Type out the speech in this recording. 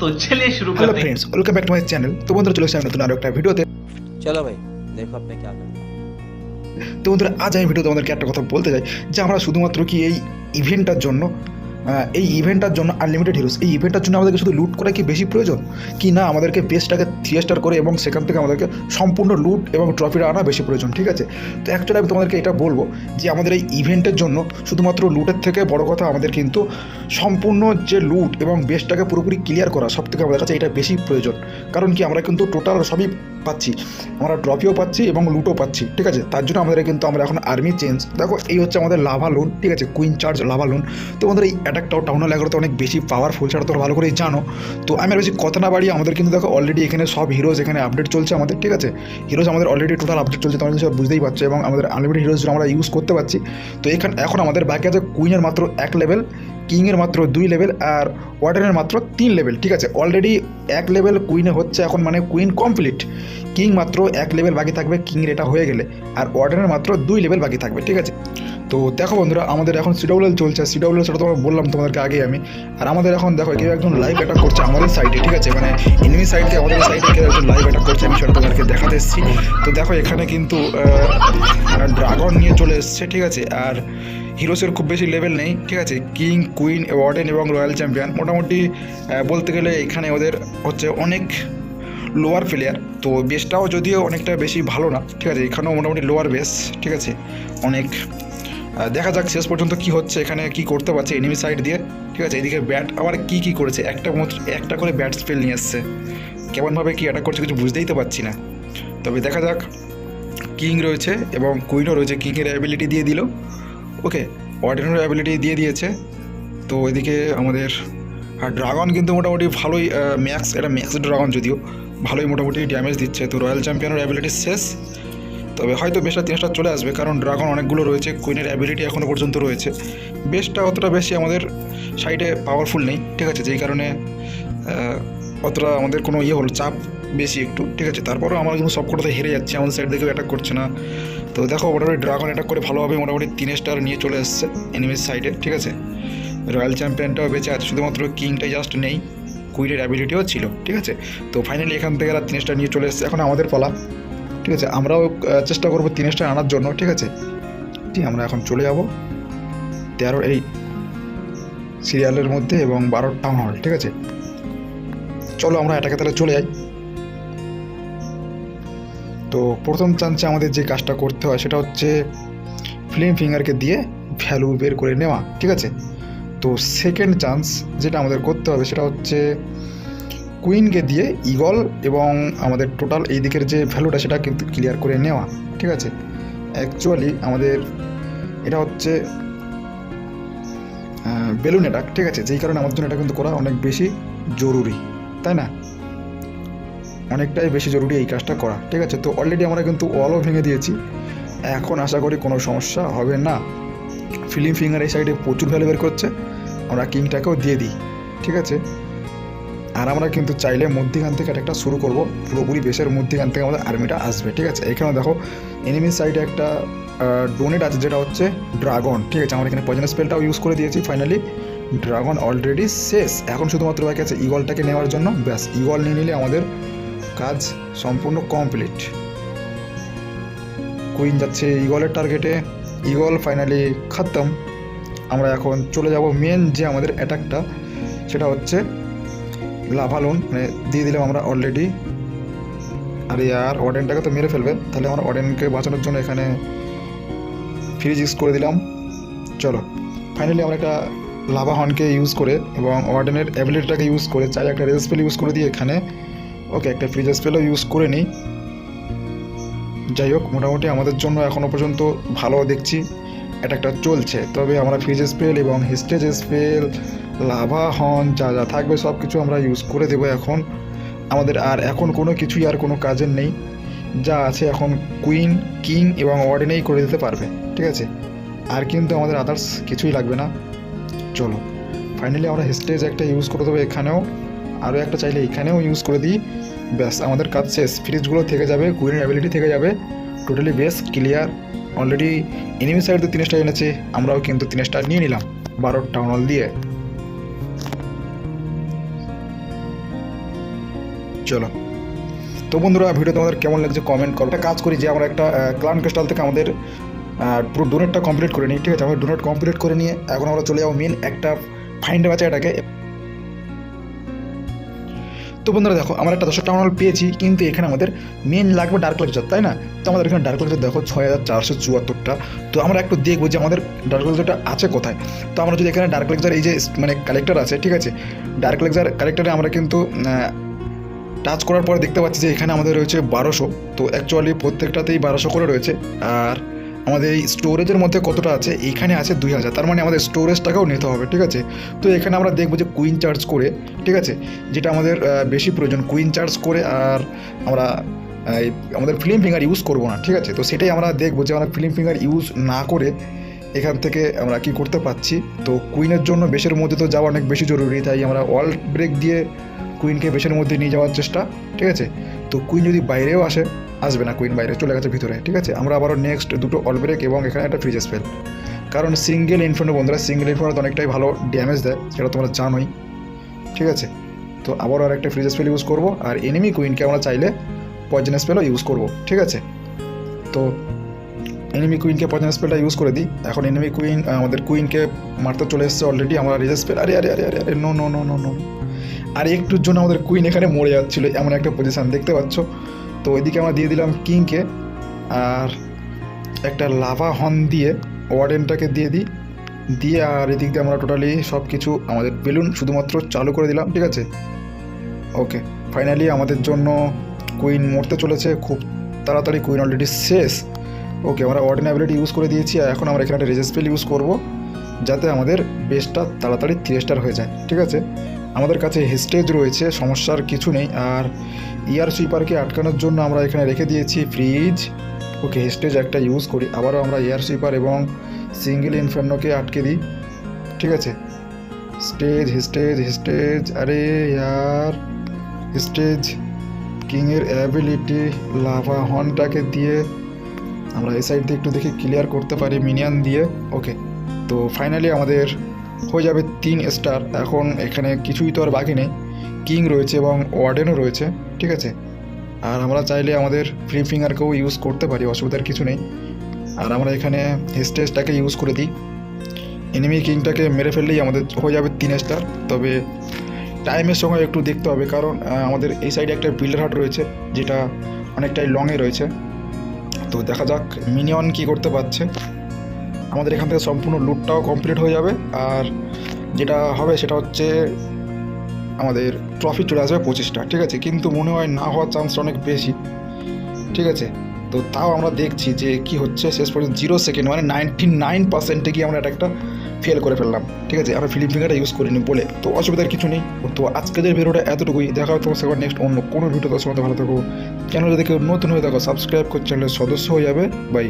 তো শুরু hello friends welcome back channel তো বন্ধুরা চলে এসেছি নতুন আরও একটা ভিডিওতে। চলো ভাই দেখো আপনি কি তো বন্ধুরা আজ আমি ভিডিও তোমাদেরকে একটা কথা বলতে চাই যে আমরা শুধুমাত্র কি এই ইভেন্টটার জন্য এই ইভেন্টটার জন্য আনলিমিটেড হিরোস এই ইভেন্টটার জন্য আমাদেরকে শুধু লুট করা কি বেশি প্রয়োজন? কি না, আমাদেরকে বেসটাকে থ্রি স্টার করে এবং সেখান থেকে আমাদেরকে সম্পূর্ণ লুট এবং ট্রফিটা আনা বেশি প্রয়োজন, ঠিক আছে? তো অ্যাকচুয়ালি আমি তোমাদেরকে এটা বলব যে আমাদের এই ইভেন্টের জন্য শুধুমাত্র লুটের থেকে বড় কথা আমাদের কিন্তু সম্পূর্ণ যে লুট এবং বেসটাকে পুরোপুরি ক্লিয়ার করা সব থেকে আমাদের কাছে এটা বেশি প্রয়োজন। কারণ কি, আমরা কিন্তু টোটাল সবই পাচ্ছি। আমরা ট্রফিও পাচ্ছি এবং লুটও পাচ্ছি, ঠিক আছে? তার জন্য আমাদের কিন্তু আমরা এখন আর্মি চেঞ্জ দেখো, এই হচ্ছে আমাদের লাভা লোন ঠিক আছে? কুইন চার্জ লাভা লোন তো আমাদের এই অ্যাটাকটাও টাউন হল এগারোতে অনেক বেশি পাওয়ারফুল সেটা তোমরা ভালো করেই জানো। তো আমি আর বেশি কথা না বাড়িয়ে আমাদের কিন্তু দেখো অলরেডি এখানে সব হিরোজ এখানে আপডেট চলছে আমাদের, ঠিক আছে? হিরোজ আমাদের অলরেডি টোটাল আপডেট চলছে, তোমরা সব বুঝতেই পারছ। এবং আমাদের আনলিমিটেড হিরোজ আমরা ইউজ করতে পারছি। তো এখানে এখন আমাদের বাকি আছে কুইনের মাত্র এক লেভেল কিংয়ের মাত্র দুই লেভেল আর ওয়ার্ডেনের মাত্র তিন লেভেল ঠিক আছে? অলরেডি এক লেভেল কুইনে হচ্ছে এখন মানে কুইন কমপ্লিট কিং মাত্র এক লেভেল বাকি থাকবে কিংয়ের এটা হয়ে গেলে। আর ওয়ার্ডেনের মাত্র দুই লেভেল বাকি থাকবে, ঠিক আছে? তো দেখো বন্ধুরা, আমাদের এখন সিডাউল চলছে। সিডাউল সেটা তোমার বললাম তোমাদেরকে আগে আমি। আর আমাদের এখন দেখো, কেউ একজন লাইভ অ্যাটাক করছে আমাদের সাইডে ঠিক আছে? মানে এনিমি সাইড আমাদের সাইডে কেউ একজন লাইভ অ্যাটাক করছে, আমি সেটা তোমাদেরকে দেখাতে এসেছি। তো দেখো, এখানে কিন্তু ড্রাগন নিয়ে চলে এসছে, ঠিক আছে? আর হিরোসের খুব বেশি লেভেল নেই, ঠিক আছে? কিং কুইন ওয়ার্ডেন এবং রয়্যাল চ্যাম্পিয়ন মোটামুটি বলতে গেলে এখানে ওদের হচ্ছে অনেক লোয়ার প্লেয়ার তো বেসটাও যদিও অনেকটা বেশি ভালো না, ঠিক আছে? এখানেও মোটামুটি লোয়ার বেস ঠিক আছে? অনেক দেখা যাক শেষ পর্যন্ত কি হচ্ছে, এখানে কি করতে পারছে এনিমি সাইড দিয়ে, ঠিক আছে? এদিকে ব্যাট আবার কি কি করেছে? একটা একটা করে ব্যাট স্পেল নিয়ে এসছে। কেমনভাবে কি অ্যাটাক করছে কিছু বুঝতেই তো পারছি না। তবে দেখা যাক কিং রয়েছে এবং কুইনও রয়েছে। কিংয়ের অ্যাবিলিটি দিয়ে দিল। ওকে অর্ডিনারি অ্যাবিলিটি দিয়ে দিয়েছে। তো এদিকে আমাদের, আর ড্রাগন কিন্তু মোটামুটি ভালোই ম্যাক্স এটা ম্যাক্স ড্রাগন যদিও, ভালোই মোটামুটি ড্যামেজ দিচ্ছে। তো রয়্যাল চ্যাম্পিয়নের অ্যাবিলিটি শেষ। তবে হয়তো বেশটা তিনটা চলে আসবে, কারণ ড্রাগন অনেকগুলো রয়েছে কুইনের অ্যাবিলিটি এখনও পর্যন্ত রয়েছে। বেশটা অতটা বেশি আমাদের সাইডে পাওয়ারফুল নেই, ঠিক আছে? যেই কারণে অতটা আমাদের কোনো ইয়ে হলো, চাপ বেশি একটু, ঠিক আছে? তারপরেও আমরা কিন্তু সব কটাতে হেরে যাচ্ছে আমাদের সাইড থেকেও অ্যাটাক করছে না। তো দেখো মোটামুটি ড্রাগন অ্যাটাক করে ভালোভাবে মোটামুটি তিন স্টার নিয়ে চলে এসছে এনিমির সাইডে ঠিক আছে? রয়্যাল চ্যাম্পিয়নটাও বেঁচে আছে, শুধুমাত্র কিংটা জাস্ট নেই কুইডের অ্যাবিলিটিও ছিল, ঠিক আছে? তো ফাইনালি এখান থেকে এরা তিন স্টার নিয়ে চলে এসছে, এখন আমাদের পালা, ঠিক আছে? আমরাও চেষ্টা করব তিন স্টার আনার জন্য, ঠিক আছে? ঠিক আমরা এখন চলে যাব তেরো এই সিরিয়ালের মধ্যে এবং বারো টাউন হল ঠিক আছে? চলো আমরা এটাকে তাহলে চলে যাই। তো প্রথম চান্সে আমাদের যে কাজটা করতে হয় সেটা হচ্ছে ফিল্ম ফিঙ্গারকে দিয়ে ভ্যালু বের করে নেওয়া, ঠিক আছে? তো সেকেন্ড চান্স যেটা আমাদের করতে হবে সেটা হচ্ছে কুইনকে দিয়ে ইগল এবং আমাদের টোটাল এই দিকের যে ভ্যালুটা সেটা কিন্তু ক্লিয়ার করে নেওয়া, ঠিক আছে? অ্যাকচুয়ালি আমাদের এটা হচ্ছে বেলুন অ্যাটাক ঠিক আছে? যেই কারণে আমার জন্য এটা কিন্তু করা অনেক বেশি জরুরি, তাই না? অনেকটাই বেশি জরুরি এই কাজটা করা, ঠিক আছে? তো অলরেডি আমরা কিন্তু ওয়ালও ভেঙে দিয়েছি। এখন আশা করি কোনো সমস্যা হবে না। ফিল্ম ফিঙ্গার এই সাইডে প্রচুর ভ্যালু বের করছে। আমরা কিংটাকেও দিয়ে দিই, ঠিক আছে? আর আমরা কিন্তু চাইলে মধ্যিখান থেকে একটা শুরু করব। পুরোপুরি বেশের মধ্যিখান থেকে আমাদের আর্মিটা আসবে, ঠিক আছে? এখানে দেখো এনিমি সাইডে একটা ডোনেট আছে, যেটা হচ্ছে ড্রাগন ঠিক আছে? আমরা এখানে পয়জন স্পেলটাও ইউজ করে দিয়েছি ফাইনালি ড্রাগন অলরেডি শেষ। এখন শুধুমাত্র বাকি আছে ইগলটাকে নেওয়ার জন্য। ব্যাস ইগল নিয়ে নিলে আমাদের কাজ সম্পূর্ণ কমপ্লিট কুইন যাচ্ছে ইগলের টার্গেটে ইগল ফাইনালি খতম। আমরা এখন চলে যাব মেন যে আমাদের অ্যাটাকটা সেটা হচ্ছে লাভালুন মানে দিয়ে দিলাম আমরা অলরেডি আর আর অর্ডেনটাকে তো মেরে ফেলবে, তাহলে আমরা অর্ডেনকে বাঁচানোর জন্য এখানে ফ্রিজ ইউজ করে দিলাম। চলো ফাইনালি আমরা একটা লাভা হর্নকে ইউজ করে এবং ওয়ার্ডেনের অ্যাবিলিটিটাকে ইউজ করে, চাই একটা রেজস্পেল ইউজ করে দিয়ে এখানে ওকে, একটা ফ্রিজ স্পেলও ইউজ করে নিই। যাই হোক মোটামুটি আমাদের জন্য এখনও পর্যন্ত ভালো দেখছি। এটা একটা চলছে, তবে আমরা ফ্রিজ স্পেল এবং হিস্টেজ স্পেল লাভা হন, যা যা থাকবে সব কিছু আমরা ইউজ করে দেবো এখন। আমাদের আর এখন কোনো কিছুই আর কোনো কাজের নেই। যা আছে এখন কুইন কিং এবং ওয়ার্ডেনেই করে দিতে পারবে, ঠিক আছে? আর কিন্তু আমাদের আদার্স কিছুই লাগবে না। চলো ফাইনালি আমরা হিস্টেজ একটা ইউজ করে দেবো এখানেও। আরও একটা চাইলে এখানেও ইউজ করে দিই। ব্যাস, আমাদের কাজ শেষ। ফ্রিজগুলো থেকে যাবে কুইনের অ্যাবিলিটি থেকে যাবে। Totally base clear already enemy side তো তিন স্টার এনেছে, আমরাও কিন্তু তিন স্টার নিয়ে নিলাম। বারো টাউন হল দিয়ে। চলো। তো বন্ধুরা ভিডিও তোমাদের কেমন লাগছে কমেন্ট করো। একটা কাজ করি যে, আমরা একটা ক্লান ক্রিস্টাল থেকে আমাদের পুরো ডোনেটটা কমপ্লিট করে নিই, ঠিক আছে? আমরা ডোনেট কমপ্লিট করে নিয়ে এখন আমরা চলে যাব মেন একটা ফাইন্ড আছে এটাকে। তো বন্ধুরা দেখো, আমরা একটা দশ টাউন পেয়েছি, কিন্তু এখানে আমাদের মেন লাগবে ডার্ক লেকচার তাই না? তো আমাদের এখানে ডার্ক লেকচার দেখো, ছয় হাজার চারশো চুয়াত্তরটা। তো আমরা একটু দেখব যে আমাদের ডার্ক লেকচারটা আছে কোথায়। তো আমরা যদি এখানে ডার্ক লেকচার এই যে মানে কালেক্টর আছে, ঠিক আছে? ডার্ক লেকচার কালেক্টরে আমরা কিন্তু টাচ করার পরে দেখতে পাচ্ছি যে এখানে আমাদের রয়েছে বারোশো। তো অ্যাকচুয়ালি প্রত্যেকটাতেই বারোশো করে রয়েছে। আর আমাদের এই স্টোরেজের মধ্যে কতটা আছে? এইখানে আছে দুই হাজার। তার মানে আমাদের স্টোরেজটাকেও নিতে হবে, ঠিক আছে? তো এখানে আমরা দেখব যে কুইন চার্জ করে, ঠিক আছে? যেটা আমাদের বেশি প্রয়োজন কুইন চার্জ করে আর আমরা আমাদের ফিল্ম ফিঙ্গার ইউজ করব না, ঠিক আছে? তো সেটাই আমরা দেখব যে আমরা ফিল্ম ফিঙ্গার ইউজ না করে এখান থেকে আমরা কি করতে পারছি? তো কুইনের জন্য বেশের মধ্যে তো যাওয়া অনেক বেশি জরুরি, তাই আমরা ওয়াল ব্রেক দিয়ে কুইনকে বেশের মধ্যে নিয়ে যাওয়ার চেষ্টা, ঠিক আছে? তো কুইন যদি বাইরেও আসে আসবে না কুইন বাইরে, চলে গেছে ভিতরে, ঠিক আছে? আমরা আবারও নেক্সট দুটো অল ব্রেক এবং এখানে একটা ফ্রিজ স্পেল কারণ সিঙ্গেল ইনফ্রন্ট বন্ধুরা সিঙ্গেল ইনফ্রন্ট অনেকটাই ভালো ড্যামেজ দেয়, সেটা তোমরা জানোই, ঠিক আছে? তো আবারও আর একটা ফ্রিজ স্পেল ইউজ করব, আর এনিমি কুইনকে আমরা চাইলে পয়জন স্পেলও ইউজ করব, ঠিক আছে? তো এনিমি কুইনকে পয়জন স্পেলটা ইউজ করে দিই। এখন এনিমি কুইন আমাদের কুইনকে মারতে চলে এসেছে অলরেডি আমরা রিজ স্পেল আরে আরে আরে আরে আরে no no no no no আর একটুর জন্য আমাদের কুইন এখানে মরে যাচ্ছিল, এমন একটা পজিশান দেখতে পাচ্ছ? তো ওইদিকে আমরা দিয়ে দিলাম কিংকে, আর একটা লাভা হর্ন দিয়ে ওয়ার্ডেনটাকে দিয়ে দিই। দিয়ে আর এদিক দিয়ে আমরা টোটালি সব কিছু আমাদের বেলুন শুধুমাত্র চালু করে দিলাম, ঠিক আছে? ওকে, ফাইনালি আমাদের জন্য কুইন মরতে চলেছে, খুব তাড়াতাড়ি কুইন অলরেডি শেষ। ওকে, আমরা ওয়ার্ডেন অ্যাবিলিটি ইউজ করে দিয়েছি, আর এখন আমরা এখানে একটা রেজেসপেল ইউজ করব, যাতে আমাদের বেসটা তাড়াতাড়ি থ্রি স্টার হয়ে যায়, ঠিক আছে? আমাদের কাছে হেস্টেজ রয়েছে, সমস্যার কিছু নেই। আর ইয়ার সুইপারকে আটকানোর জন্য আমরা এখানে রেখে দিয়েছি ফ্রিজ ওকে হেস্টেজ একটা ইউজ করি। আবারও আমরা এয়ার সুইপার এবং সিঙ্গেল ইনফার্নোকে আটকে দিই। ঠিক আছে? স্টেজ হেস্টেজ হেস্টেজ আরে ইয়ার স্টেজ কিংয়ের অ্যাবিলিটি লাভা হর্নটাকে দিয়ে আমরা এই সাইড দিয়ে একটু দেখি ক্লিয়ার করতে পারি মিনিয়ান দিয়ে। ওকে তো ফাইনালি আমাদের হয়ে যাবে তিন স্টার। এখন এখানে কিছুই তো আর বাকি নেই। কিং রয়েছে এবং ওয়ার্ডেনও রয়েছে, ঠিক আছে? আর আমরা চাইলে আমাদের ফ্রি ফিঙ্গারকেও ইউজ করতে পারি, অসুবিধার কিছু নেই। আর আমরা এখানে স্টেজটাকে ইউজ করে দিই। এনিমি কিংটাকে মেরে ফেললেই আমাদের হয়ে যাবে তিন স্টার তবে টাইমের সঙ্গে একটু দেখতে হবে, কারণ আমাদের এই সাইডে একটা বিল্ডার হাট রয়েছে, যেটা অনেকটাই লংয়ে রয়েছে। তো দেখা যাক মিনিয়ন কি করতে পারছে। আমাদের এখান থেকে সম্পূর্ণ লুটটাও কমপ্লিট হয়ে যাবে। আর যেটা হবে সেটা হচ্ছে আমাদের ট্রফি চলে আসবে পঁচিশটা, ঠিক আছে? কিন্তু মনে হয় না হওয়ার চান্সটা অনেক বেশি, ঠিক আছে? তো তাও আমরা দেখছি যে কি হচ্ছে, শেষ পর্যন্ত জিরো সেকেন্ড মানে নাইনটি নাইন পার্সেন্টে গিয়ে আমরা একটা ফেল করে ফেললাম, ঠিক আছে? আমরা ফিলিপ ফিঙ্গারটা ইউজ করিনি বলে। তো অসুবিধার কিছু নেই। তো আজকের ভিডিওটা এতটুকুই। দেখা হবে তোমার সবার নেক্সট অন্য কোনো ভিডিও তোমার ভালো থাকো। চ্যানেল যদি কেউ নতুন হয়ে থাকো সাবস্ক্রাইব করে চ্যানেলের সদস্য হয়ে যাবে। বাই